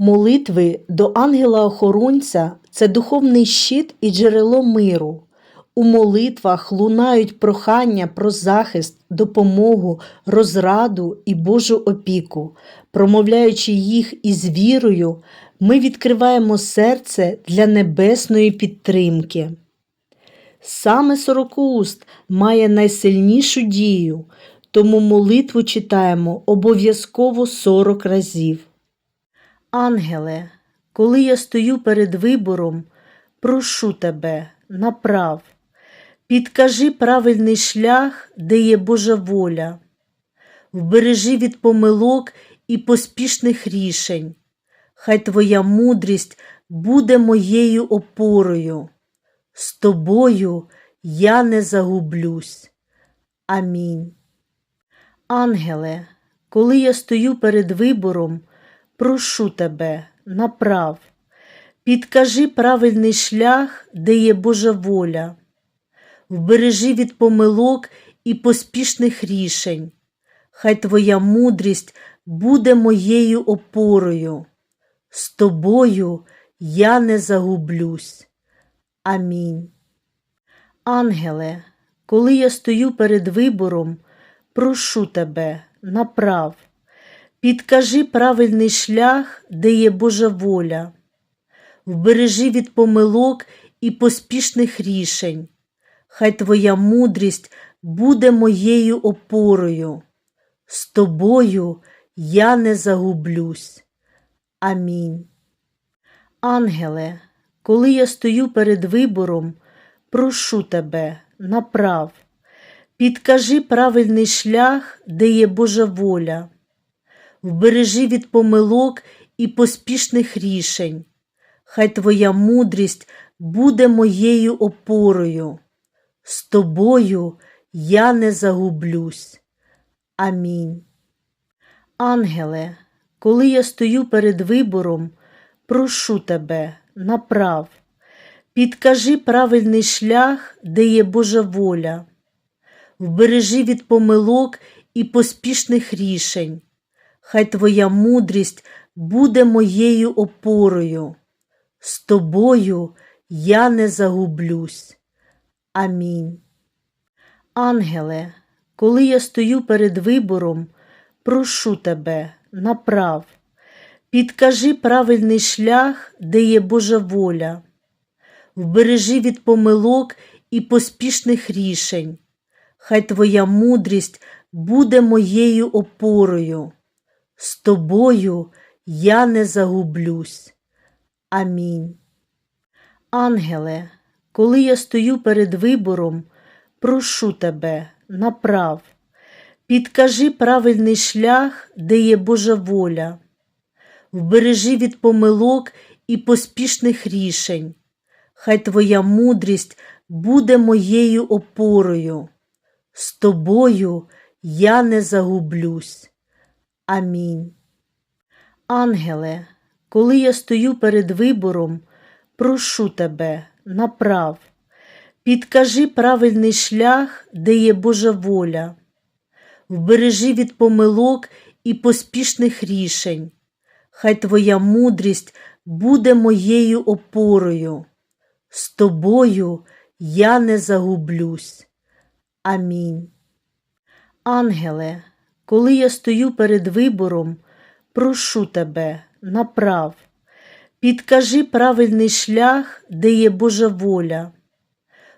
Молитви до ангела-охоронця це духовний щит і джерело миру. У молитвах лунають прохання про захист, допомогу, розраду і Божу опіку. Промовляючи їх із вірою, ми відкриваємо серце для небесної підтримки. Саме сорокауст має найсильнішу дію, тому молитву читаємо обов'язково 40 разів. Ангеле, коли я стою перед вибором, прошу тебе, направ, підкажи правильний шлях, де є Божа воля, вбережи від помилок і поспішних рішень, хай твоя мудрість буде моєю опорою. З тобою я не загублюсь. Амінь. Ангеле, коли я стою перед вибором, прошу тебе, направ, підкажи правильний шлях, де є Божа воля, вбережи від помилок і поспішних рішень, хай твоя мудрість буде моєю опорою. З тобою я не загублюсь. Амінь. Ангеле, коли я стою перед вибором, прошу тебе, направ, підкажи правильний шлях, де є Божа воля, вбережи від помилок і поспішних рішень, хай твоя мудрість буде моєю опорою. З тобою я не загублюсь. Амінь. Ангеле, коли я стою перед вибором, прошу тебе, направ, підкажи правильний шлях, де є Божа воля, вбережи від помилок і поспішних рішень, хай твоя мудрість буде моєю опорою. З тобою я не загублюсь. Амінь. Ангеле, коли я стою перед вибором, прошу тебе, направ, підкажи правильний шлях, де є Божа воля, вбережи від помилок і поспішних рішень, хай твоя мудрість буде моєю опорою. З тобою я не загублюсь. Амінь. Ангеле, коли я стою перед вибором, прошу тебе, направ, підкажи правильний шлях, де є Божа воля, вбережи від помилок і поспішних рішень, хай твоя мудрість буде моєю опорою. З тобою я не загублюсь. Амінь. Ангеле, коли я стою перед вибором, прошу тебе, направ, підкажи правильний шлях, де є Божа воля, вбережи від помилок і поспішних рішень, хай твоя мудрість буде моєю опорою. З тобою я не загублюсь. Амінь. Ангеле, коли я стою перед вибором, прошу тебе, направ, підкажи правильний шлях, де є Божа воля, вбережи від помилок і поспішних рішень, хай твоя мудрість буде моєю опорою. З тобою я не загублюсь. Амінь. Ангеле, коли я стою перед вибором, прошу тебе, направ, підкажи правильний шлях, де є Божа воля,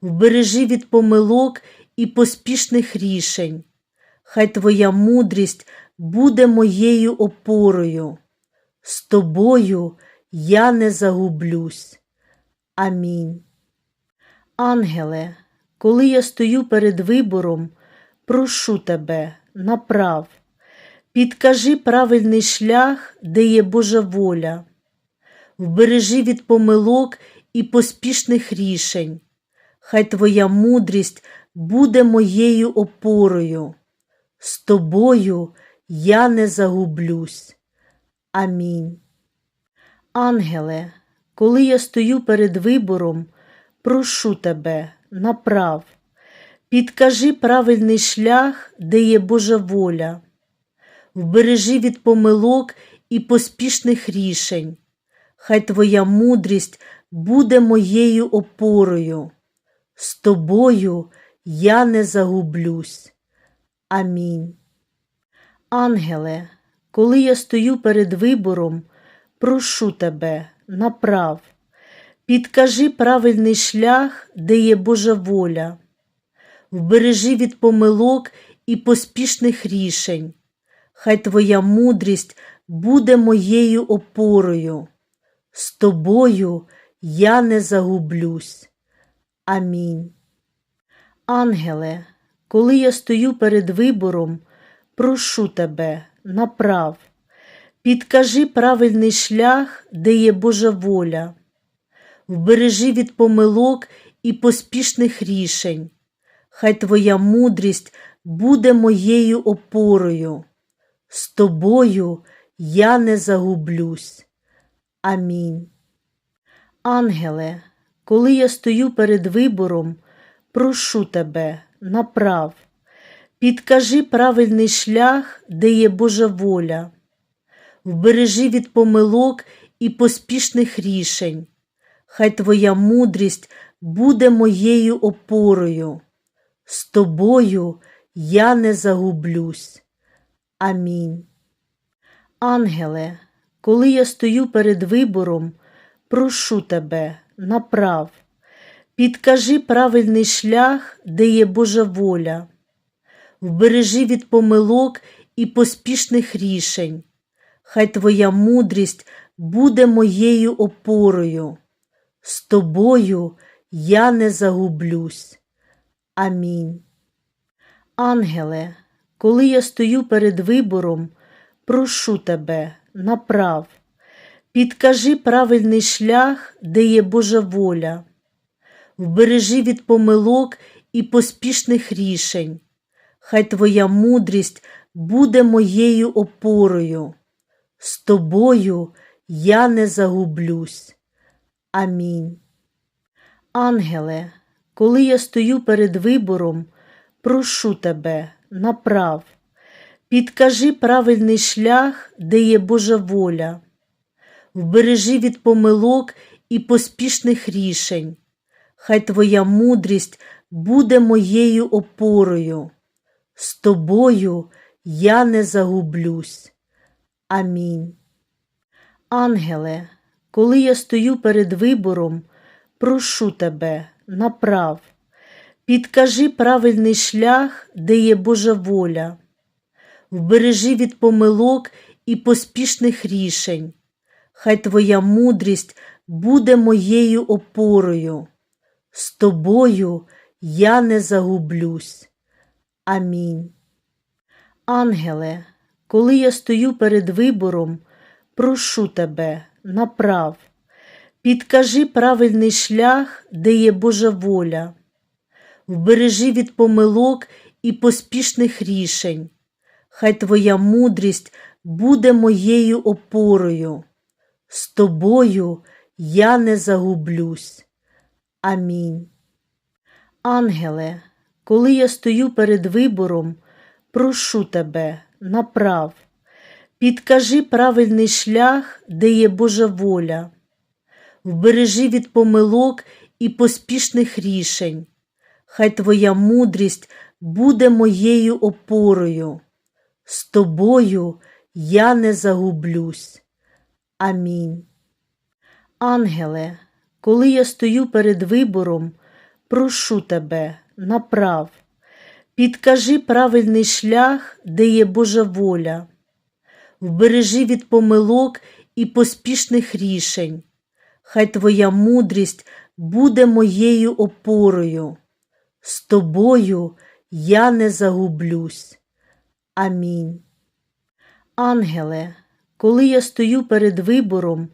вбережи від помилок і поспішних рішень, хай твоя мудрість буде моєю опорою. З тобою я не загублюсь. Амінь. Ангеле, коли я стою перед вибором, прошу тебе, направ, підкажи правильний шлях, де є Божа воля, вбережи від помилок і поспішних рішень, хай твоя мудрість буде моєю опорою. З тобою я не загублюсь. Амінь. Ангеле, коли я стою перед вибором, прошу тебе, направ, підкажи правильний шлях, де є Божа воля, вбережи від помилок і поспішних рішень. Хай Твоя мудрість буде моєю опорою. З тобою я не загублюсь. Амінь. Ангеле, коли я стою перед вибором, прошу тебе, направ, підкажи правильний шлях, де є Божа воля, вбережи від помилок і поспішних рішень. Хай Твоя мудрість буде моєю опорою. З тобою я не загублюсь. Амінь. Ангеле, коли я стою перед вибором, прошу тебе, направ, підкажи правильний шлях, де є Божа воля, вбережи від помилок і поспішних рішень. Хай Твоя мудрість буде моєю опорою. З тобою я не загублюсь. Амінь. Ангеле, коли я стою перед вибором, прошу тебе, направ, підкажи правильний шлях, де є Божа воля, вбережи від помилок і поспішних рішень. Хай Твоя мудрість буде моєю опорою. З тобою я не загублюсь. Амінь. Ангеле, коли я стою перед вибором, прошу тебе, направ, підкажи правильний шлях, де є Божа воля, вбережи від помилок і поспішних рішень. Хай Твоя мудрість буде моєю опорою. З тобою я не загублюсь. Амінь. Ангеле, коли я стою перед вибором, прошу тебе, направ, підкажи правильний шлях, де є Божа воля, вбережи від помилок і поспішних рішень. Хай Твоя мудрість буде моєю опорою. З тобою я не загублюсь. Амінь. Ангеле, коли я стою перед вибором, прошу тебе, направ, підкажи правильний шлях, де є Божа воля, вбережи від помилок і поспішних рішень. Хай Твоя мудрість буде моєю опорою. З тобою я не загублюсь. Амінь. Ангеле, коли я стою перед вибором, прошу тебе, направ, підкажи правильний шлях, де є Божа воля, вбережи від помилок і поспішних рішень. Хай Твоя мудрість буде моєю опорою. З тобою я не загублюсь. Амінь. Ангеле, коли я стою перед вибором, прошу тебе, направ, підкажи правильний шлях, де є Божа воля, вбережи від помилок і поспішних рішень. Хай Твоя мудрість буде моєю опорою. З тобою я не загублюсь. Амінь. Ангеле, коли я стою перед вибором, прошу тебе, направ, підкажи правильний шлях, де є Божа воля, вбережи від помилок і поспішних рішень. Хай Твоя мудрість буде моєю опорою. З тобою я не загублюсь. Амінь. Ангеле, коли я стою перед вибором, прошу тебе, направ, підкажи правильний шлях, де є Божа воля, вбережи від помилок і поспішних рішень. Хай Твоя мудрість буде моєю опорою. З тобою я не загублюсь. Амінь. Ангеле, коли я стою перед вибором,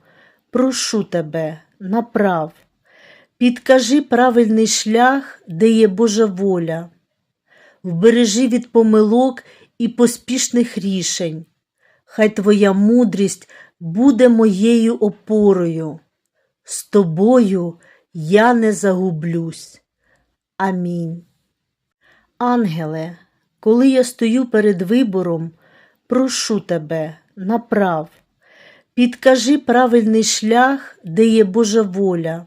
прошу тебе, направ, підкажи правильний шлях, де є Божа воля, вбережи від помилок і поспішних рішень. Хай Твоя мудрість буде моєю опорою. З тобою я не загублюсь. Амінь. Ангеле, коли я стою перед вибором, прошу тебе, направ, Підкажи правильний шлях, де є Божа воля,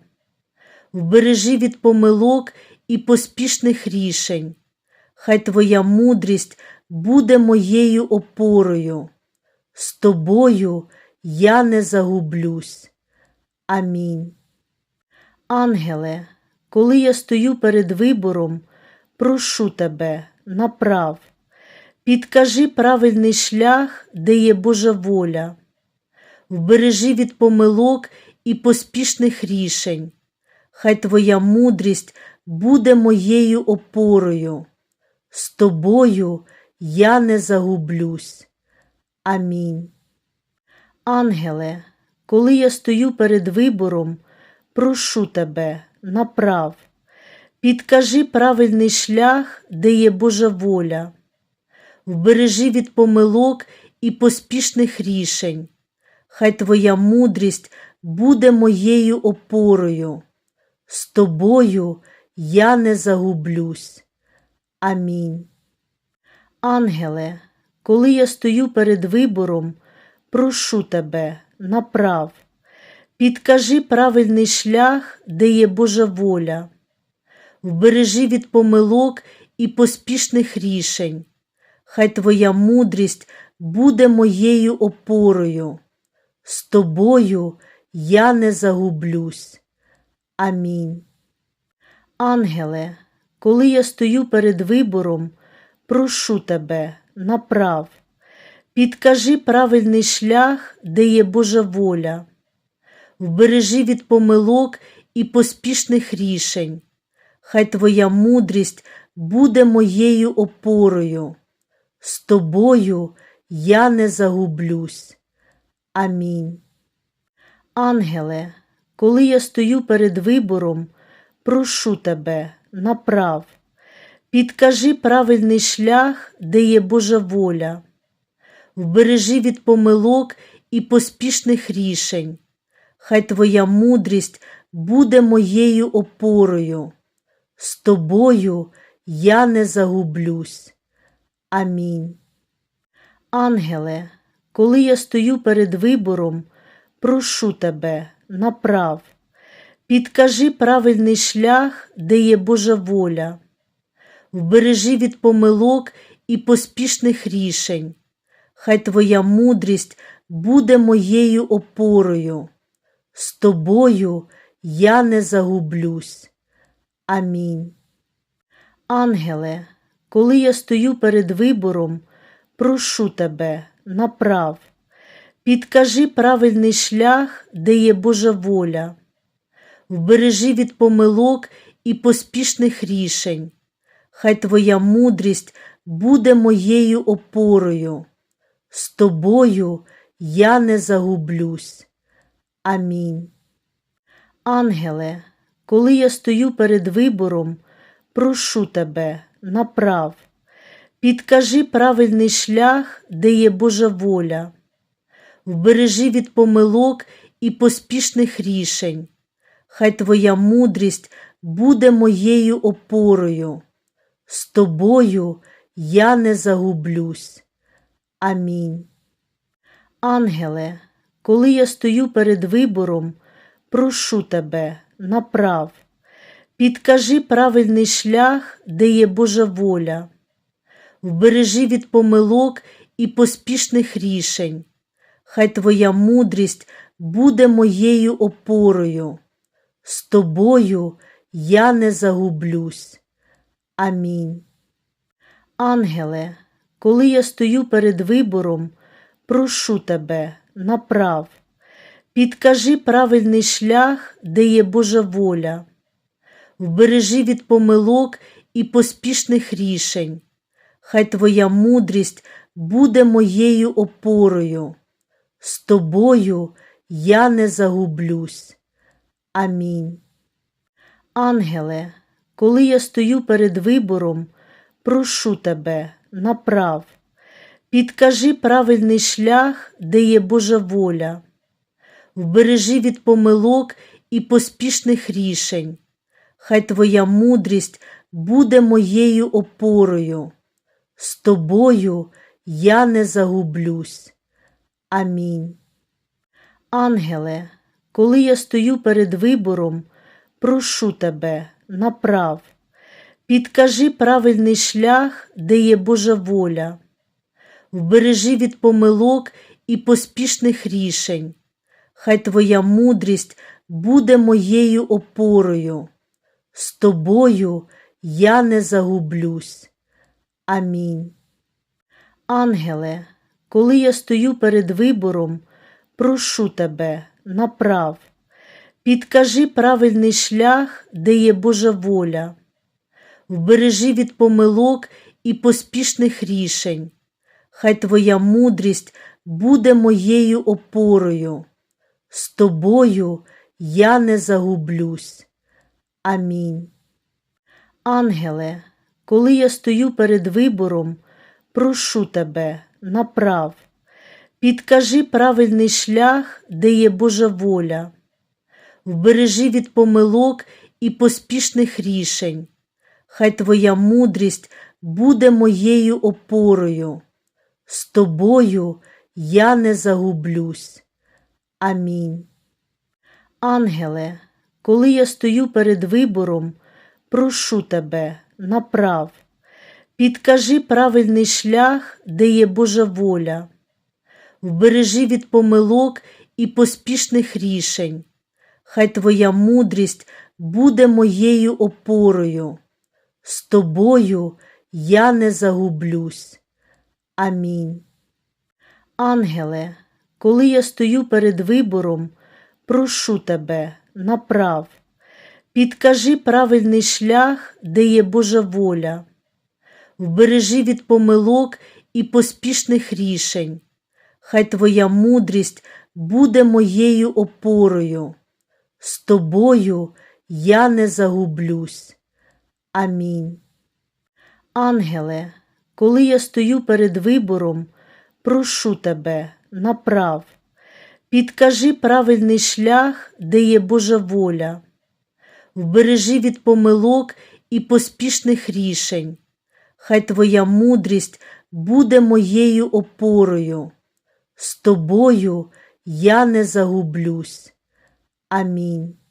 вбережи від помилок і поспішних рішень. Хай Твоя мудрість буде моєю опорою. З тобою я не загублюсь. Амінь. Ангеле, коли я стою перед вибором, прошу тебе, направ, підкажи правильний шлях, де є Божа воля, вбережи від помилок і поспішних рішень. Хай Твоя мудрість буде моєю опорою. З тобою я не загублюсь. Амінь. Ангеле, коли я стою перед вибором, прошу тебе, направ, підкажи правильний шлях, де є Божа воля, вбережи від помилок і поспішних рішень. Хай Твоя мудрість буде моєю опорою. З тобою я не загублюсь. Амінь. Ангеле, коли я стою перед вибором, прошу тебе, направ, підкажи правильний шлях, де є Божа воля, вбережи від помилок і поспішних рішень. Хай Твоя мудрість буде моєю опорою. З тобою я не загублюсь. Амінь. Ангеле, коли я стою перед вибором, прошу тебе, направ, підкажи правильний шлях, де є Божа воля, вбережи від помилок і поспішних рішень. Хай Твоя мудрість буде моєю опорою. З тобою я не загублюсь. Амінь. Ангеле, коли я стою перед вибором, прошу тебе, направ, підкажи правильний шлях, де є Божа воля, вбережи від помилок і поспішних рішень. Хай Твоя мудрість буде моєю опорою. З тобою я не загублюсь. Амінь. Ангеле, коли я стою перед вибором, прошу тебе, направ, підкажи правильний шлях, де є Божа воля, вбережи від помилок і поспішних рішень. Хай Твоя мудрість буде моєю опорою. З тобою я не загублюсь. Амінь. Ангеле, коли я стою перед вибором, прошу тебе, направ, підкажи правильний шлях, де є Божа воля, вбережи від помилок і поспішних рішень. Хай Твоя мудрість буде моєю опорою. З тобою я не загублюсь. Амінь. Ангеле, коли я стою перед вибором, прошу тебе, направ, підкажи правильний шлях, де є Божа воля, вбережи від помилок і поспішних рішень. Хай Твоя мудрість буде моєю опорою. З тобою я не загублюсь. Амінь. Ангеле, коли я стою перед вибором, прошу тебе, направ, підкажи правильний шлях, де є Божа воля, вбережи від помилок і поспішних рішень. Хай Твоя мудрість буде моєю опорою. З тобою я не загублюсь. Амінь. Ангеле, коли я стою перед вибором, прошу тебе, направ, підкажи правильний шлях, де є Божа воля, вбережи від помилок і поспішних рішень. Хай Твоя мудрість буде моєю опорою. З тобою я не загублюсь. Амінь. Ангеле, коли я стою перед вибором, прошу тебе, направ, підкажи правильний шлях, де є Божа воля, вбережи від помилок і поспішних рішень. Хай Твоя мудрість буде моєю опорою. З тобою я не загублюсь. Амінь. Ангеле, коли я стою перед вибором, прошу тебе, направ, підкажи правильний шлях, де є Божа воля, вбережи від помилок і поспішних рішень. Хай твоя мудрість буде моєю опорою. З тобою я не загублюсь. Амінь. Ангеле, коли я стою перед вибором, прошу тебе, направ, підкажи правильний шлях, де є Божа воля, вбережи від помилок і поспішних рішень. Хай твоя мудрість буде моєю опорою. З тобою я не загублюсь. Амінь. Ангеле, коли я стою перед вибором, прошу тебе, направ, підкажи правильний шлях, де є Божа воля, вбережи від помилок і поспішних рішень. Хай твоя мудрість буде моєю опорою. З тобою я не загублюсь. Амінь. Ангеле, коли я стою перед вибором, прошу тебе, направ, підкажи правильний шлях, де є Божа воля, вбережи від помилок і поспішних рішень. Хай твоя мудрість буде моєю опорою. З тобою я не загублюсь. Амінь. Ангеле, коли я стою перед вибором, прошу тебе, направ, підкажи правильний шлях, де є Божа воля, вбережи від помилок і поспішних рішень. Хай твоя мудрість буде моєю опорою. З тобою я не загублюсь. Амінь. Ангеле, коли я стою перед вибором, прошу тебе, направ, підкажи правильний шлях, де є Божа воля, вбережи від помилок і поспішних рішень. Хай твоя мудрість буде моєю опорою. З тобою я не загублюсь. Амінь.